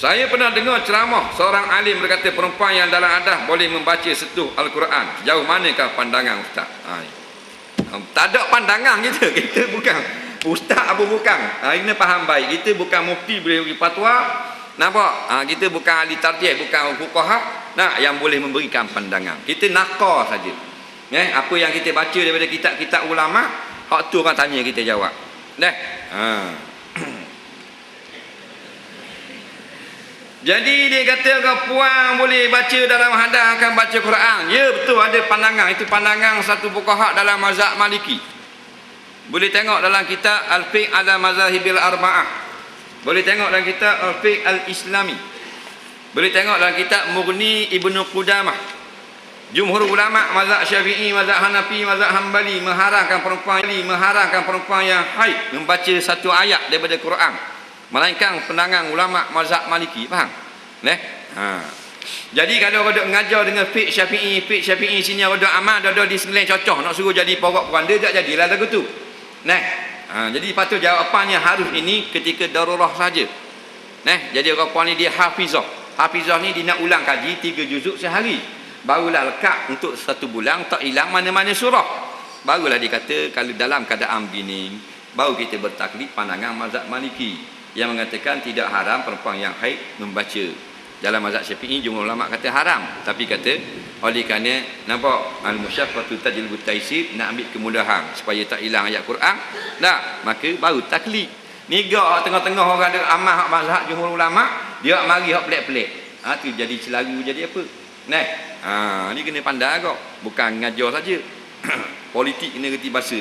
Saya pernah dengar ceramah seorang alim berkata perempuan yang dalam adah boleh membaca setuh Al-Quran. Jauh manakah pandangan ustaz? Ha. Um, tak ada pandangan kita. Kita bukan ustaz apa bukan. Ha, ini faham baik. Kita bukan mufti boleh beri fatwa. Nampak? Ha, kita bukan ahli tarjih, bukan fuqaha. Nah, yang boleh memberikan pandangan. Kita nakar saja. Eh, apa yang kita baca daripada kitab-kitab ulama, hak tu orang tanya kita jawab. Dah. Ha. Jadi dia kata kau puang boleh baca dalam hadah akan baca Quran. Ya betul ada pandangan. Itu pandangan satu fuqaha dalam mazhab Maliki. Boleh tengok dalam kitab Al-Fiqh ala Mazahibil Arba'ah. Boleh tengok dalam kitab Al-Fiqh Al-Islami. Boleh tengok dalam kitab Mughni Ibnu Qudamah. Jumhur ulama mazhab Syafi'i, mazhab Hanafi, mazhab Hambali mengharamkan perempuan ini mengharamkan perempuan yang haid membaca satu ayat daripada Quran. Melainkan pendangan ulama mazhab Maliki, faham? Neh. Ha. Jadi kalau ada mengajar dengan fiqh Syafi'i, fiqh Syafi'i sini ada amal, ada di selain cocok nak suruh jadi pokok puan dia tak jadilah lagu tu. Neh. Ha. jadi patut jawapannya harus ini ketika darurah saja. Neh, jadi orang puan ni dia hafizah. Hafizah ni dia nak ulang kaji tiga juzuk sehari. Barulah lekat untuk satu bulan tak hilang mana-mana surah. Barulah dia kata kalau dalam keadaan begini baru kita bertaklid pandangan mazhab Maliki yang mengatakan tidak haram perempuan yang haid membaca. Dalam mazhab syafi'i jumhur ulama kata haram. Tapi kata oleh kerana nampak al-musyaffatu tajlibu taisir nak ambil kemudahan supaya tak hilang ayat Quran tak. Maka baru taklid. Ni tengah-tengah orang ada amah hak mazhab jumhur ulama dia mari hak pelik-pelik. Ha tu jadi celaru jadi apa? Nah ha ni kena pandai kok bukan ngajar saja. Politik kena reti bahasa